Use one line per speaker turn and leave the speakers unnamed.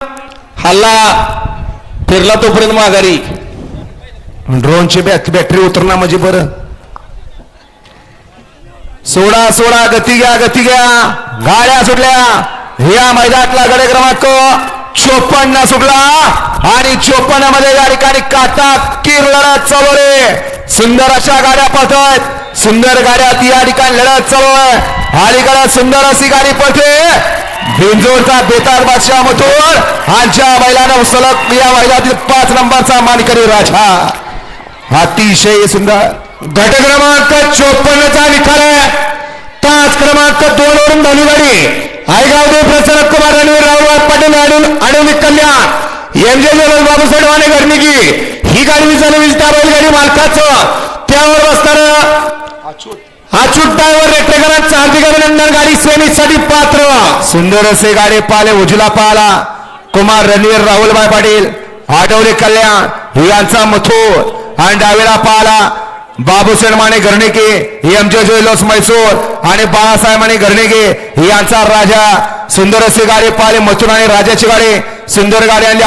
हल्ला फिरला तोपर्यंत माघारी.
ड्रोनची बॅटरी उतरणार म्हणजे बरं.
सोडा सोडा गती घ्या गती घ्या. गाड्या सुटल्या. या मैदानातला गडे क्रमांक चोपन्न सुटला. आणि चोपन्नमध्ये या ठिकाणी काटा किर लढत चालू आहे सुंदर अशा गाड्या पळतात सुंदर गाड्यात या ठिकाणी लढत चालू आहे अलीकडे सुंदर अशी गाडी पळते. बिंजोरचा बेतार बादशाह मथुर आजच्या महिलानं सलग या महिलातील पाच नंबरचा मानकरी राजा. अतिशय सुंदर.
गट क्रमांक चोपन्नचा निकाल आहे. तास क्रमांक दोन वरून धनी गाडी आयगाव देव प्रसन्न कुमार रणवीर राहुल पाटील आणि आणि कल्याण. एम जे जलल बाबू सडवाने घडणिकी ही गाडी विचारली विजता बैलगाडी मालकाचं. त्यावर बसताना अचूट ड्रायव्हर रेट्रेकरांचं हार्दिक अभिनंदन गाडी सेमीसाठी पात्र.
सुंदर असे गाडे पाले उजला पाला. कुमार रणवीर राहुलभाई पाटील आठवले कल्याण यांचा मथुर. आणि डावेला पाला बाबूसेन माने घरणेके एम जे ज्वेलर्स मैसूर आणि बाळासाहेब माने घरणेके यांचा राजा. सुंदर असे गाडी पाले मथुर आणि राजाची गाडी. सुंदर गाडी आणली